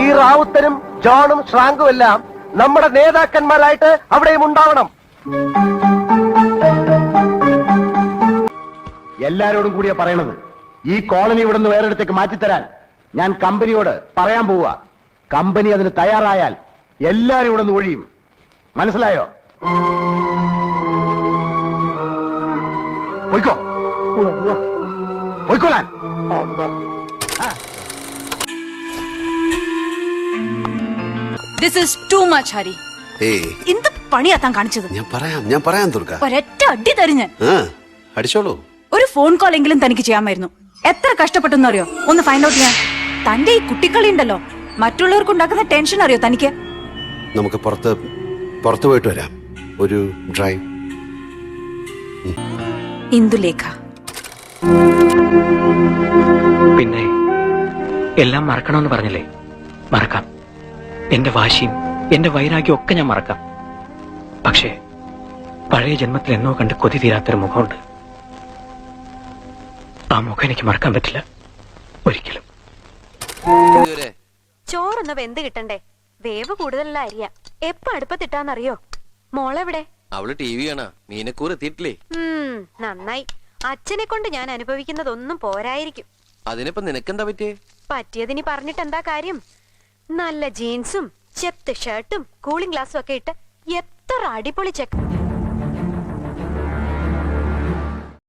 ഈ റാവുത്തരും ജോണും ഷ്രാങ്കും എല്ലാം നമ്മുടെ നേതാക്കന്മാരായിട്ട് അവിടെയും ഉണ്ടാവണം. എല്ലാരോടും കൂടിയാ പറയണത്. ഈ കോളനി ഇവിടെ നിന്ന് വേറെടുത്തേക്ക് മാറ്റിത്തരാൻ ഞാൻ കമ്പനിയോട് പറയാൻ പോവുക. കമ്പനി അതിന് തയ്യാറായാൽ എല്ലാരും ഇവിടെ നിന്ന് ഒഴിയും. മനസ്സിലായോ? പോയിക്കോ. പോയിക്കോളാൻ. This is too much Hari ഏയ് എന്ത് പണിയാ താൻ കാണിച്ചത്? ഞാൻ പറയാം ഞാൻ പറയാം ദുർഗ. ഒരൊറ്റ അടി തരിഞ്ഞ് ആ അടിച്ചോളൂ. ഒരു ഫോൺ കോൾ എങ്കിലും തനിക്ക് ചെയ്യാമായിരുന്നു. എത്ര കഷ്ടപ്പെട്ടെന്ന് അറിയോ? ഒന്ന് ഫൈൻഡ് ഔട്ട് ചെയ്യാൻ തന്റെ ഈ കുട്ടിക്കളി ഉണ്ടല്ലോ. മറ്റുള്ളവർക്ക് ഉണ്ടാക്കുന്ന ടെൻഷൻ അറിയോ തനിക്ക്? നമുക്ക് പുറത്ത് പുറത്തു പോയിട്ട് വരാം. ഒരു ഡ്രൈവ് ഇന്ദുലേഖ പിന്നെ എല്ലാം മറക്കണമെന്ന് പറഞ്ഞില്ലേ? മറക്കാം. എന്റെ വാശിയും എന്റെ വൈരാഗ്യം ഒക്കെ ഞാൻ മറക്കാം. പക്ഷേ പഴയ ജന്മത്തിൽ എന്നോ കണ്ട് കൊതി തീരാത്തൊരു മുഖമുണ്ട്. ആ മുഖം എനിക്ക് മറക്കാൻ പറ്റില്ല. ഒരിക്കലും. ചോറൊന്ന് വെന്ത് കിട്ടണ്ടേ? വേവ് കൂടുതലുള്ള അരിയ. എപ്പ അടുപ്പത്തിട്ടാന്നറിയോ മോളെവിടെ? അവൾ ടി വി കാണാ. മീനക്കൂർ എത്തിയിട്ടില്ലേ? ഉം നന്നായി. അച്ഛനെ കൊണ്ട് ഞാൻ അനുഭവിക്കുന്നതൊന്നും പോരായിരിക്കും. അതിനിപ്പോ നിനക്കെന്താ പറ്റിയേ? പറ്റിയതിനി പറഞ്ഞിട്ട് എന്താ കാര്യം? നല്ല ജീൻസും ചെത്ത് ഷർട്ടും കൂളിംഗ് ഗ്ലാസും ഒക്കെ ഇട്ട് എത്ര അടിപൊളി ചെക്ക്